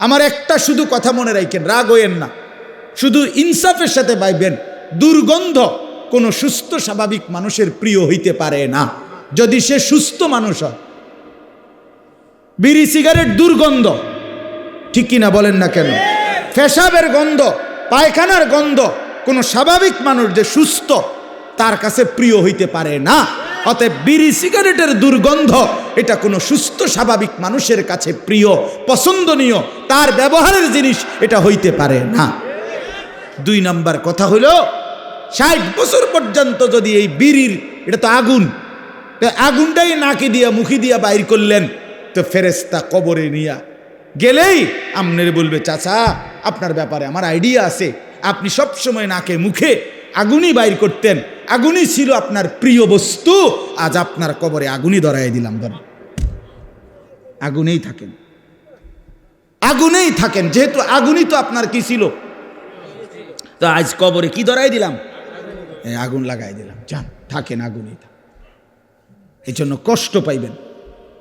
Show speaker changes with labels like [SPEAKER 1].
[SPEAKER 1] আমার একটা শুধু কথা মনে রাখেন, রাগ হইয়েন না। শুধু ইনসাফের সাথে পাইবেন দুর্গন্ধ কোনো সুস্থ স্বাভাবিক মানুষের প্রিয় হইতে পারে না। যদি সে সুস্থ মানুষ হয়, বিড়ি, সিগারেট দুর্গন্ধ, ঠিক কিনা বলেন না কেন? ফেসাবের গন্ধ, পায়খানার গন্ধ, কোনো স্বাভাবিক মানুষ যে সুস্থ, তার কাছে প্রিয় হইতে পারে না। অতএব বিড়ি সিগারেটের দুর্গন্ধ, এটা কোনো সুস্থ, স্বাভাবিক মানুষের কাছে প্রিয়, পছন্দনীয়, তার ব্যবহারের জিনিস, এটা হইতে পারে না। দুই নাম্বার কথা হইল ষাট বছর পর্যন্ত যদি এই বিড়ির, এটা তো আগুন আগুনটাই নাকি দিয়া, মুখি দিয়া বাইর করলেন, তো ফেরেস্তা কবরে নিয়া গেলেই আমনের বলবে, চাচা, আপনার ব্যাপারে আমার আইডিয়া আছে। আপনি সব সময় নাকে, মুখে আগুনই বাইর করতেন আগুনই ছিল আপনার প্রিয় বস্তু। আজ আপনার কবরে আগুনই ধরাই দিলাম ধরেন আগুনেই থাকেন। আগুনেই থাকেন, যেহেতু আগুনই তো আপনার কি ছিল? তো আজ কবরে কি ধরাই দিলাম? আগুন লাগাই দিলাম। যান, থাকেন, আগুনই থাকেন এই জন্য কষ্ট পাইবেন।